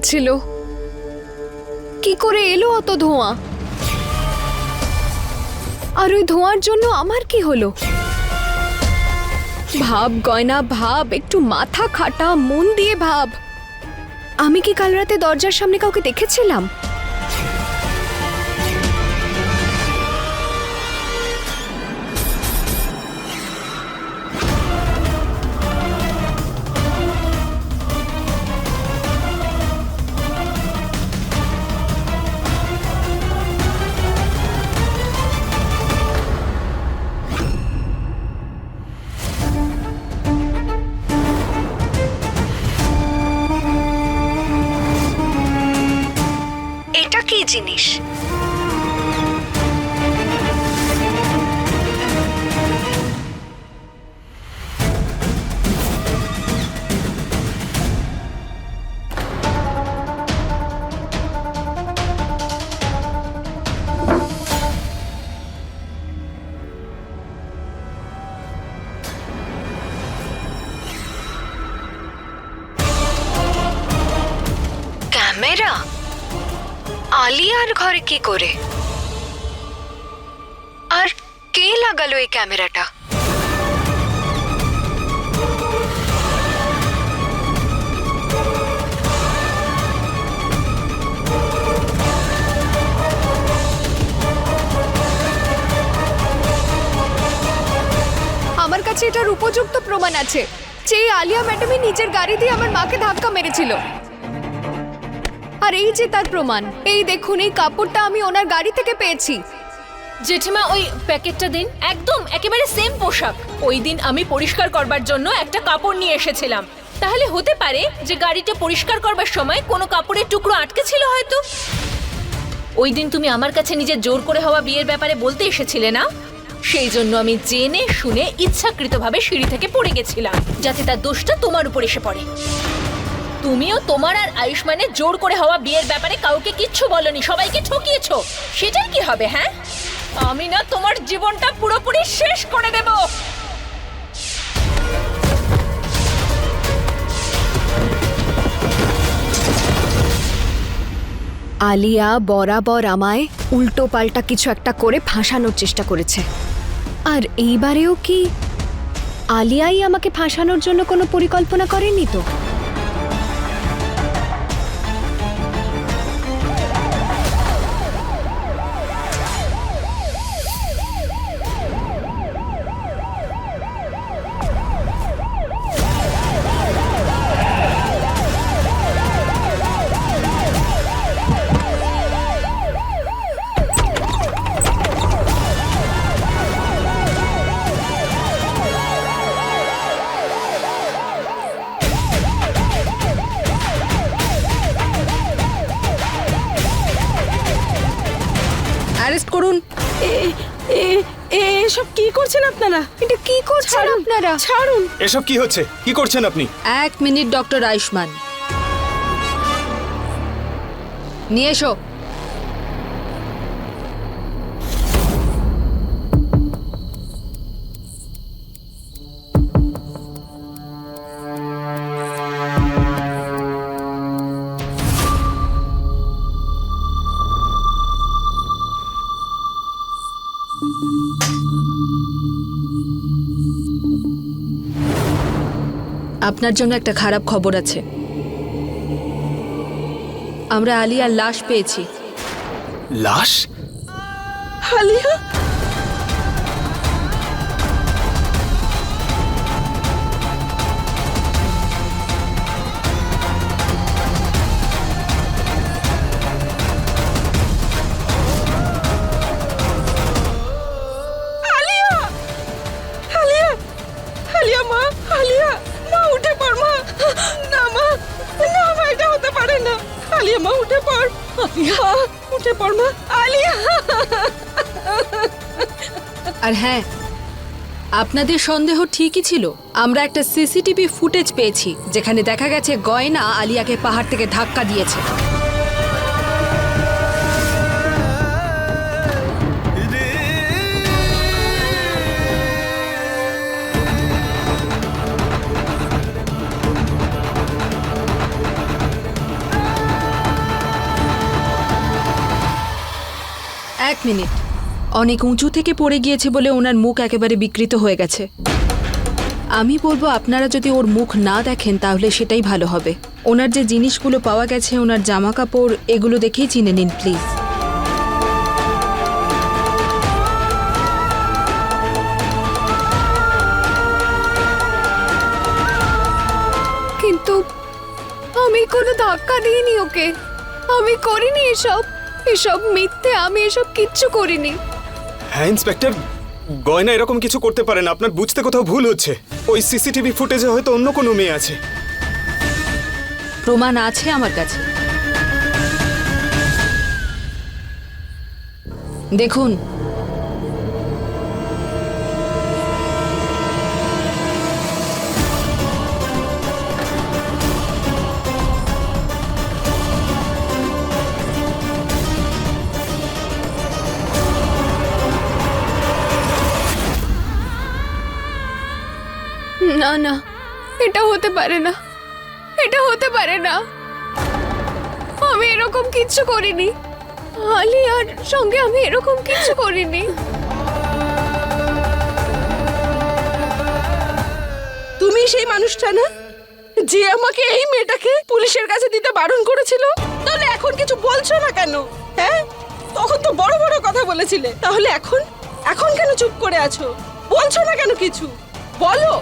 হয়েছিল। কি করে এলো অত ধোঁয়া? আর ওই ধোঁয়ার জন্য আমার কি হলো? ভাব, গয়না, ভাব, একটু মাথা খাটা, মন দিয়ে ভাব। আমি কি কাল রাতে দরজার সামনে কাউকে দেখেছিলাম? ক্যামেরা আলিয়ার ঘরে কি করে আর কে লাগালো এই ক্যামেরাটা আমার কাছে এটার উপযুক্ত প্রমাণ আছে যে আলিয়া ম্যাডামই নিজের গাড়ি দিয়ে আমার মাকে ধাক্কা মেরেছিল আর এই যে তার প্রমাণ, এই দেখুন, এই কাপড়টা আমি ওনার গাড়ি থেকে পেয়েছি। জেঠিমা, ওই প্যাকেটটা দিন। একদম, একেবারে সেম পোশাক। ওই দিন আমি পরিষ্কার করবার জন্য একটা কাপড় নিয়ে এসেছিলাম। তাহলে হতে পারে যে গাড়িটা পরিষ্কার করবার সময় কোনো কাপড়ের টুকরো আটকে ছিল হয়তো। ওই দিন তুমি আমার কাছে নিজের জোর করে হওয়া বিয়ের ব্যাপারে বলতে এসেছিলে না? সেই জন্য আমি জেনে শুনে ইচ্ছাকৃতভাবে সিঁড়ি থেকে পড়ে গেছিলাম, যাতে তার দোষটা তোমার উপর এসে পড়ে। তুমিও তোমার আর আয়ুষ্মানের জোর করে হওয়া বিয়ের ব্যাপারে কাউকে কিচ্ছু বলনি, সবাইকে ঠকিয়েছো। সেটাই কি হবে হ্যাঁ? আমি না তোমার জীবনটা পুরোপুরি শেষ করে দেব। আলিয়া বরাবর আমায় উল্টো পাল্টা কিছু একটা করে ফাঁসানোর চেষ্টা করেছে। আর এইবারেও কি আলিয়াই আমাকে ফাঁসানোর জন্য কোনো পরিকল্পনা করেনি তো? অ্যারেস্ট করুন। এসব কি করছেন আপনারা? এটা কি করছেন? আপনারা। ছাড়ুন। এসব কি হচ্ছে? কি করছেন আপনি? এক মিনিট ডক্টর আয়ুষ্মান। নিয়ে এসো। আপনার জন্য একটা খারাপ খবর আছে। আমরা আলিয়ার লাশ পেয়েছি। লাশ? আলিয়া? আলিয়া আর হ্যাঁ আপনাদের সন্দেহ ঠিকই ছিল। আমরা একটা সিসিটিভি ফুটেজ পেয়েছি, যেখানে দেখা গেছে গয়না আলিয়াকে পাহাড় থেকে ধাক্কা দিয়েছে। এক মিনিট। অনেক উঁচু থেকে পড়ে গিয়েছে বলে ওনার মুখ একেবারে বিকৃত হয়ে গেছে। আমি বলব আপনারা যদি ওর মুখ না দেখেন তাহলে সেটাই ভালো হবে। ওনার যে জিনিসগুলো পাওয়া গেছে, ওনার জামা কাপড় এগুলো দেখেই চিনে নিন, প্লিজ। কিন্তু আমি কোনো ধাক্কা দিইনি ওকে। আমি করিনি এসব। এসব মিথ্যে আমি এসব কিচ্ছু করিনি। হ্যাঁ ইন্সপেক্টর, গয়না এরকম কিছু করতে পারেন আপনার বুঝতে কোথাও ভুল হচ্ছে। ওই সিসিটিভি ফুটেজে হয়তো অন্য কোনো মেয়ে আছে। প্রমাণ আছে আমার কাছে। দেখুন না না, এটা হতে পারে না, এটা হতে পারে না। আমি এরকম কিচ্ছু করিনি। আলিয়ার সঙ্গে আমি এরকম কিচ্ছু করিনি। তুমি সেই মানুষটা না, যে আমাকে এই মেয়েটাকে পুলিশের কাছে দিতে বারণ করেছিল? তাহলে এখন কিছু বলছো না কেন? হ্যাঁ? তখন তো বড় বড় কথা বলেছিলে। তাহলে এখন এখন কেন চুপ করে আছো? বলছো না কেন কিছু? বলো।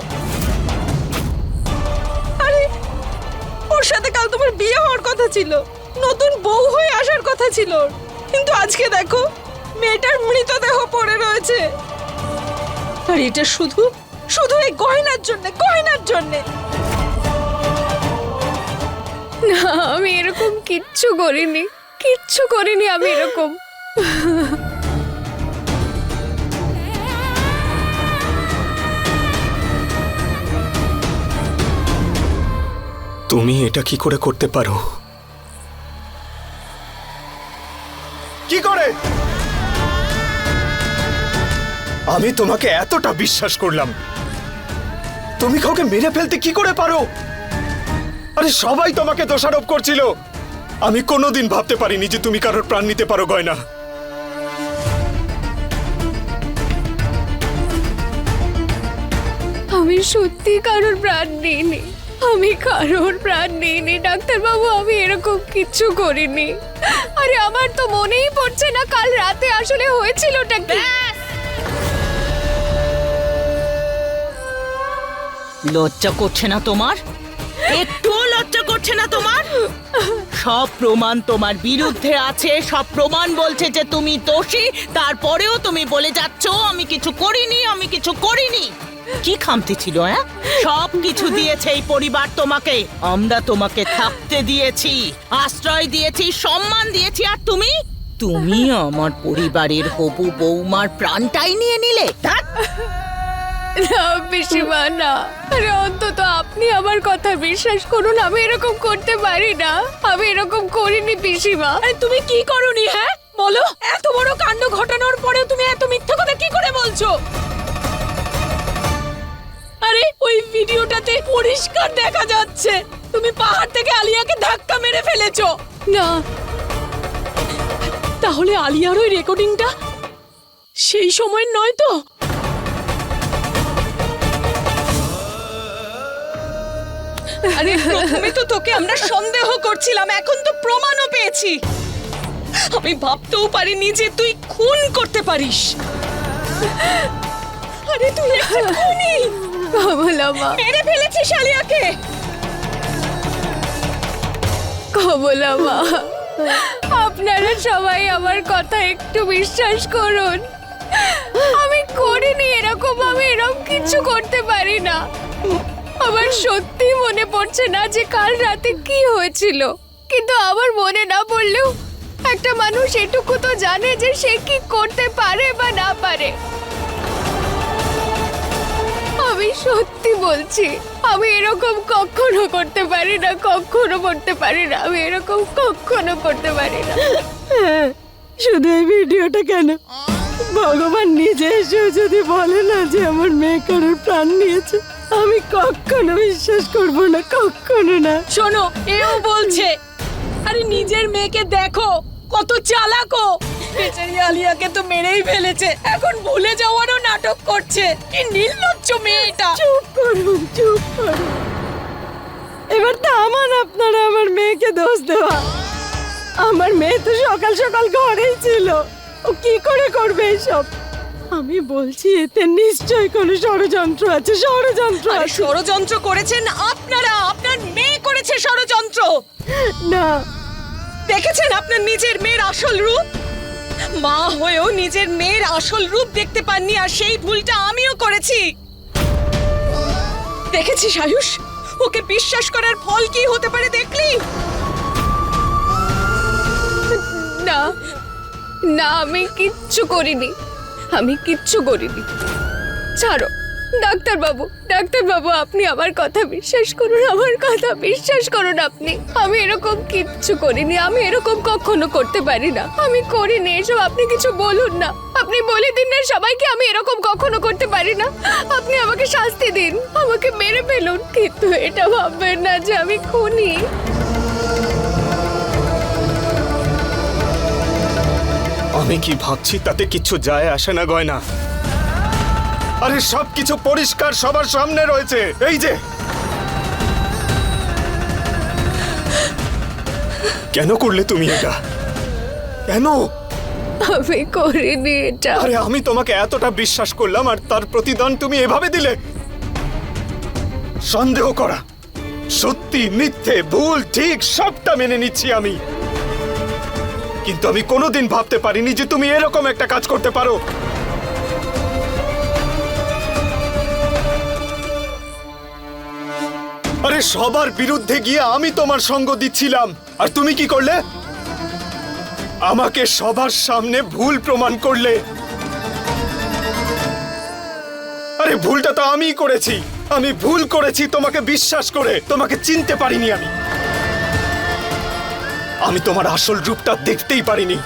ওর সাথে কাল তোমার বিয়ে হওয়ার কথা ছিল। নতুন বউ হয়ে আসার কথা ছিল কিন্তু আজকে দেখো, মেয়েটার মৃতদেহ পড়ে রয়েছে। আর এটা শুধু শুধু এই গয়নার জন্য, গয়নার জন্যে। না, আমি এরকম কিচ্ছু করিনি। কিচ্ছু করিনি আমি এরকম। তুমি এটা কি করে করতে পারো? কি করে? আমি তোমাকে এতটা বিশ্বাস করলাম। তুমি কাউকে মেরে ফেলতে কি করে পারো? আরে সবাই তোমাকে দোষারোপ করছিল। আমি কোনোদিন ভাবতে পারিনি যে তুমি কারোর প্রাণ নিতে পারো গয়না। আমি সত্যি কারোর প্রাণ নিইনি। আমি কারোর প্রাণ নিইনি, ডাক্তারবাবু, আমি এরকম কিচ্ছু করিনি। আরে, আমার তো মনেই পড়ছে না কাল রাতে আসলে হয়েছিলটা কি? লজ্জা করছে না তোমার? একটুও লজ্জা করছে না তোমার? সব প্রমাণ তোমার বিরুদ্ধে আছে, সব প্রমাণ বলছে যে তুমি দোষী, তারপরেও তুমি বলে যাচ্ছ, আমি কিছু করিনি, আমি কিছু করিনি। কি খামতি ছিল হ্যাঁ সব কিছু দিয়েছে এই পরিবার তোমাকে। আমরা তোমাকে থাকতে দিয়েছি আশ্রয় দিয়েছি সম্মান দিয়েছি আর তুমি? তুমি আমার পরিবারের হবু বৌমার প্রাণটাই নিয়ে নিলে। না পিসিমা না। আরে অন্তত আপনি আমার কথা বিশ্বাস করুন আমি এরকম করতে পারি না। আমি এরকম করিনি পিসিমা। আরে তুমি কি করনি হ্যাঁ? বলো। এত বড় কাণ্ড ঘটানোর পরেও তুমি এত মিথ্যা কথা কি করে বলছো? আরে, ওই ভিডিওটাতে পরিষ্কার দেখা যাচ্ছে। তুমি পাহাড় থেকে আলিয়াকে ধাক্কা মেরে ফেলেছো। না। তাহলে আলিয়ার ওই রেকর্ডিংটা সেই সময় নয় তো? আরে, প্রথমে তো তোকে আমরা সন্দেহ করছিলাম, এখন তো প্রমাণও পেয়েছি। আমি ভাবতেও পারিনি যে তুই খুন করতে পারিস। আরে, তুই খুনি! কমলা মা। মেরে ফেলেছিস আলিয়াকে কমলা মা আপনারা সবাই আমার কথা একটু বিশ্বাস করুন। আমি করিনি এরকম আমি এরকম কিছু করতে পারি না। আমার সত্যি মনে পড়ছে না যে কাল রাতে কি হয়েছিল। কিন্তু আমার মনে না পড়লেও একটা মানুষ এটুকু তো জানে যে সে কি করতে পারে বা না পারে। আমি সত্যি বলছি আমি এরকম কখনো করতে পারি না কখনো করতে পারি না আমি এরকম কখনো করতে পারি না। শুধু এই ভিডিওটা কেন? ভগবান নিজে এসেও যদি বলে না যে আমার মেয়ে কারোর প্রাণ নিয়েছে আমি কখনো বিশ্বাস করব না কখনো না। শোনো এও বলছে আরে নিজের মেয়েকে দেখো কত চালাকো বেচারি আলিয়াকে তো মেরেই ফেলেছে। এখন ভুলে যাওয়ারও নাটক করছে। কি নির্লজ্জ মেয়েটা। চুপ করুন চুপ করুন। এবার তো আমার আপনারা আমার মেয়েকে দোষ দেওয়া। আমার মেয়ে তো সকাল সকাল ঘরেই ছিল। ও কি করে করবে এসব আমি বলছি এতে নিশ্চয়ই কোনো ষড়যন্ত্র আছে ষড়যন্ত্র আছে। ষড়যন্ত্র করেছেন আপনারা। আপনার মেয়ে করেছে ষড়যন্ত্র। না। দেখেছেন আপনার নিজের মেয়ের আসল রূপ? মা হয়েও নিজের মেয়ের আসল রূপ দেখতে পাননি আর সেই ভুলটা আমিও করেছি। দেখেছি আয়ুষ? ওকে বিশ্বাস করার ফল কি হতে পারে দেখলি? না না, আমি কিচ্ছু করিনি। আমি কিচ্ছু করিনি। ছাড়ো। ডাক্তারবাবু ডাক্তারবাবু, আপনি আমার কথা বিশ্বাস করুন, আমার কথা বিশ্বাস করুন আপনি। আমি এরকম কিচ্ছু করিনি, আমি এরকম কখনো করতে পারি না। আমি করিনি, এসব আপনি কিছু বলুন না। আপনি বলে দিন না সবাইকে আমি এরকম কখনো করতে পারি না। আপনি আমাকে শাস্তি দিন, আমাকে মেরে ফেলুন। কিন্তু এটা ভাববেন না যে আমি খুনি। আমি কি ভাবছি তাতে কিচ্ছু যায় আসে না গয়না? আরে সব কিছু পরিষ্কার সবার সামনে রয়েছে। এই যে। কেন করলে তুমি এটা? কেন? আমি করিনি এটা। আরে আমি তোমাকে এতটা বিশ্বাস করলাম আর তার প্রতিদান তুমি এভাবে দিলে। সন্দেহ করা। সত্যি মিথ্যে ভুল ঠিক সবটা মেনে নিচ্ছি আমি। কিন্তু আমি কোনোদিন ভাবতে পারিনি যে তুমি এরকম একটা কাজ করতে পারো। আরে সবার বিরুদ্ধে গিয়ে আমি তোমার সঙ্গ দিচ্ছিলাম। আর তুমি কি করলে? আমাকে সবার সামনে ভুল প্রমাণ করলে। আরে ভুলটা তো আমিই করেছি। আমি ভুল করেছি তোমাকে বিশ্বাস করে। তোমাকে চিনতে পারিনি আমি। আমি তোমার আসল রূপটা দেখতেই পারিনি।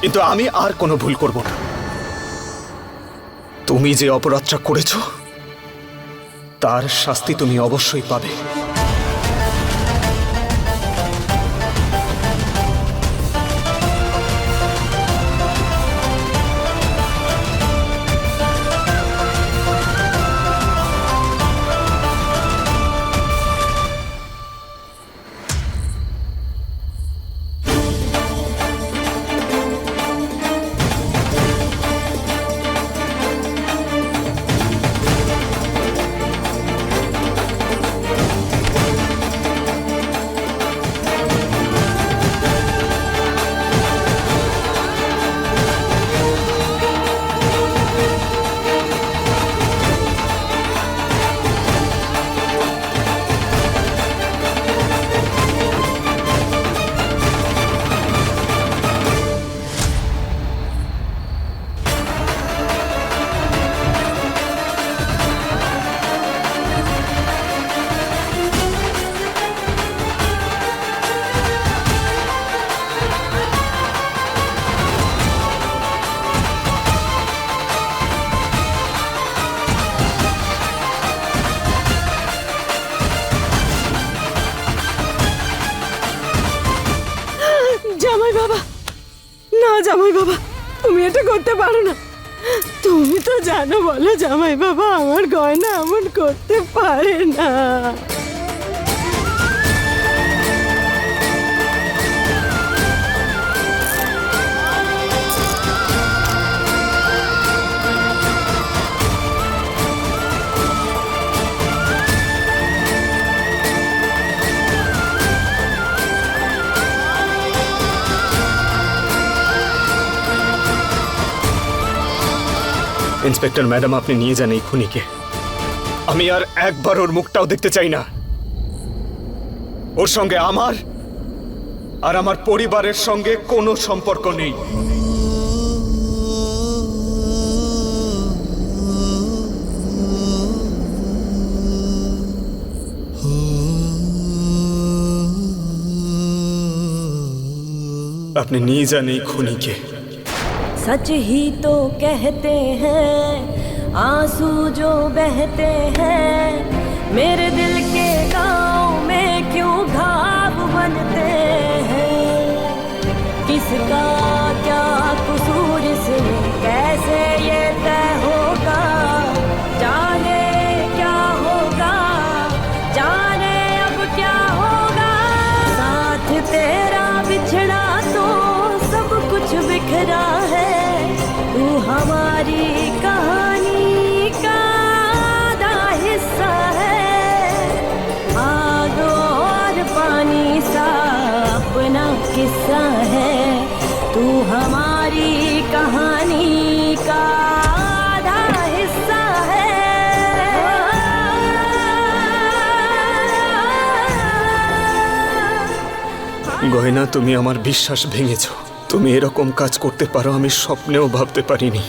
কিন্তু আমি আর কোনো ভুল করব না। তুমি যে অপরাধটা করেছ তার শাস্তি তুমি অবশ্যই পাবে। জামাই বাবা, তুমি এটা করতে পারো না। তুমি তো জানো বলো জামাই বাবা, আমার গয়না এমন করতে পারে না। ইন্সপেক্টর ম্যাডাম, আপনি নিয়ে যান এই খুনিকে। আমি আর একবার ওর মুখটাও দেখতে চাই না। ওর সঙ্গে আমার আর আমার পরিবারের সঙ্গে কোনো সম্পর্ক নেই। আপনি নিয়ে যান এই খুনিকে। सच ही तो कहते हैं, आँसू जो बहते हैं, मेरे दिल के गाँव में क्यों घाव बनते हैं? किसका গয়না তুমি আমার বিশ্বাস ভেঙেছ। তুমি এরকম কাজ করতে পারো আমি স্বপ্নেও ভাবতে পারিনি।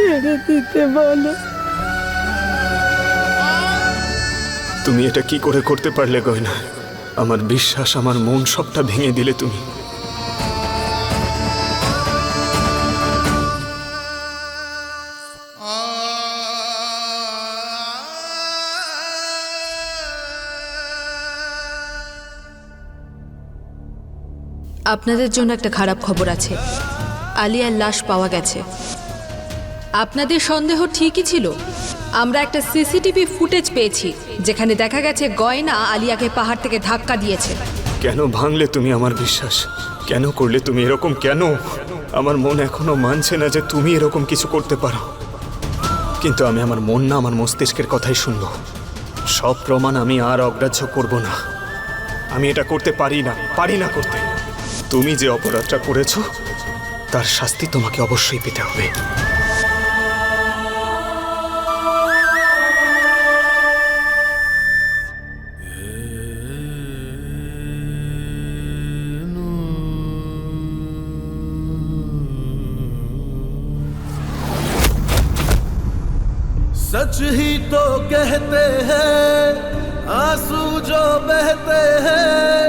ছেড়ে দিতে বলো। তুমি এটা কি করে করতে পারলে গয়না? আমার বিশ্বাস আমার মন সবটা ভেঙে দিলে তুমি। আপনাদের জন্য একটা খারাপ খবর আছে। আলিয়ার লাশ পাওয়া গেছে। আপনাদের সন্দেহ ঠিকই ছিল। আমরা একটা সিসিটিভি ফুটেজ পেয়েছি, যেখানে দেখা গেছে গয়না আলিয়াকে পাহাড় থেকে ধাক্কা দিয়েছে। কেন ভাঙলে তুমি আমার বিশ্বাস? কেন করলে তুমি এরকম কেন? আমার মন এখনও মানছে না যে তুমি এরকম কিছু করতে পারো। কিন্তু আমি আমার মন না আমার মস্তিষ্কের কথাই শুনব। সব প্রমাণ আমি আর অগ্রাহ্য করব না। আমি এটা করতে পারি না পারি না করতে। তুমি যে অপরাধটা করেছ, তার শাস্তি তোমাকে অবশ্যই পেতে হবে। सच ही तो कहते हैं आंसू जो बहते हैं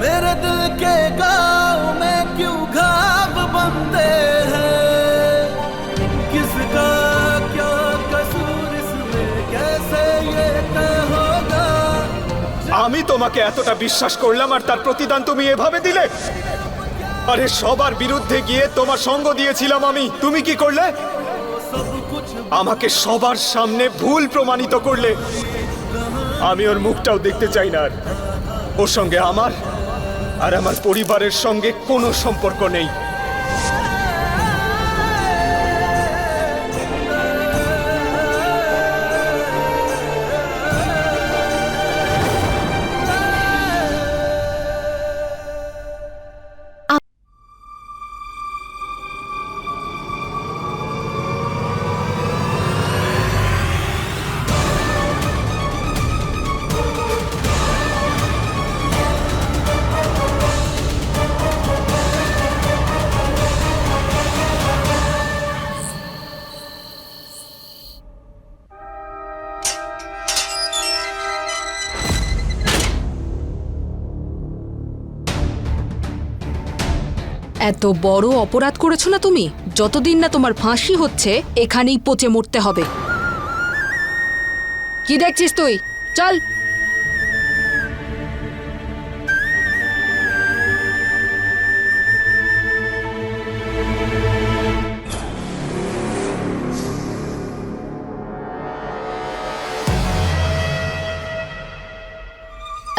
मेरे दिल के गाँव में क्यों घाव बनते हैं किसका क्या कसूर इसमें कैसे ये तय होगा আমি তোমাকে এতটা বিশ্বাস করলাম আর তার প্রতিদান তুমি এভাবে দিলে আরে সবার বিরুদ্ধে গিয়ে তোমার সঙ্গ দিয়েছিলাম আমি তুমি কি করলে আমাকে সবার সামনে ভুল প্রমাণিত করলে আমি ওর মুখটাও দেখতে চাই না আর। ওর সঙ্গে আমার আর আমার পরিবারের সঙ্গে কোনো সম্পর্ক নেই। এত বড় অপরাধ করেছ না তুমি? যতদিন না তোমার ফাঁসি হচ্ছে, এখানেই পচে মরতে হবে। কি দেখছিস তুই? চল।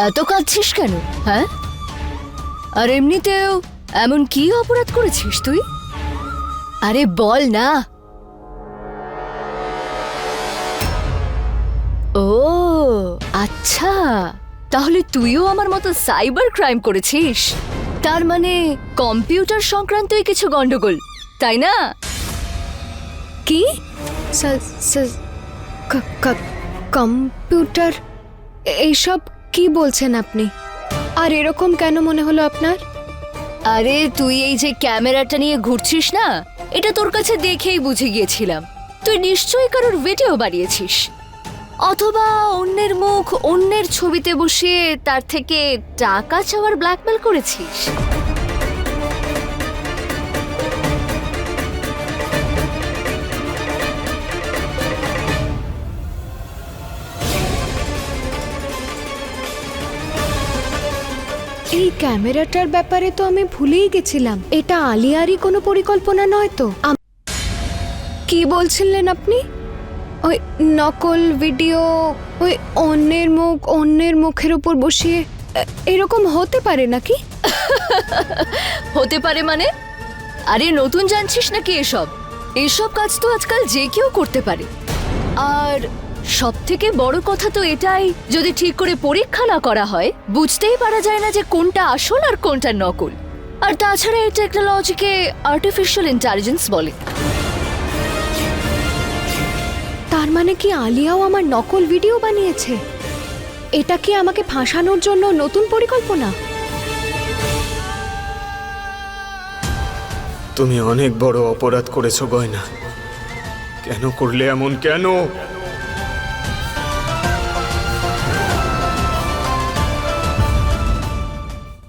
এত কাঁদছিস কেন হ্যাঁ? আর এমনিতেও এমন কি অপরাধ করেছিস তুই? আরে বল না। ও আচ্ছা। তাহলে তুইও আমার মতো সাইবার ক্রাইম করেছিস? তার মানে কম্পিউটার সংক্রান্তই কিছু গন্ডগোল, তাই না? কি? কম্পিউটার এইসব কি বলছেন আপনি? আর এরকম কেন মনে হলো আপনার? আরে, তুই এই যে ক্যামেরাটা নিয়ে ঘুরছিস না? এটা তোর কাছে দেখেই বুঝে গিয়েছিলাম। তুই নিশ্চয়ই কারোর ভিডিও বাড়িয়েছিস অথবা অন্যের মুখ অন্যের ছবিতে বসিয়ে তার থেকে টাকা চাওয়ার ব্ল্যাকমেল করেছিস। এই ক্যামেরাটার ব্যাপারে তো আমি ভুলেই গেছিলাম। এটা আলিয়ারই কোনো পরিকল্পনা নয় তো। কি বলছিলেন আপনি? ওই নকল ভিডিও, ওই অন্যের মুখ, অন্যের মুখের উপর বসিয়ে এরকম হতে পারে নাকি? হতে পারে মানে? আরে নতুন জানছিস নাকি এসব? এসব কাজ তো আজকাল যে কেউ করতে পারে। আর সব থেকে বড় কথা তো এটাই যদি ঠিক করে পরীক্ষা না করা হয় বুঝতেই পারা যায় না যে কোনটা আসল আর কোনটা নকল। আর তাছাড়া এই টেকনোলজিকে আর্টিফিশিয়াল ইন্টেলিজেন্স বলে। তার মানে কি আলিয়াও আমার নকল ভিডিও বানিয়েছে? এটা কি আমাকে ফাঁসানোর জন্য নতুন পরিকল্পনা? তুমি অনেক বড় অপরাধ করেছ গয়না। কেন করলে এমন? কেন?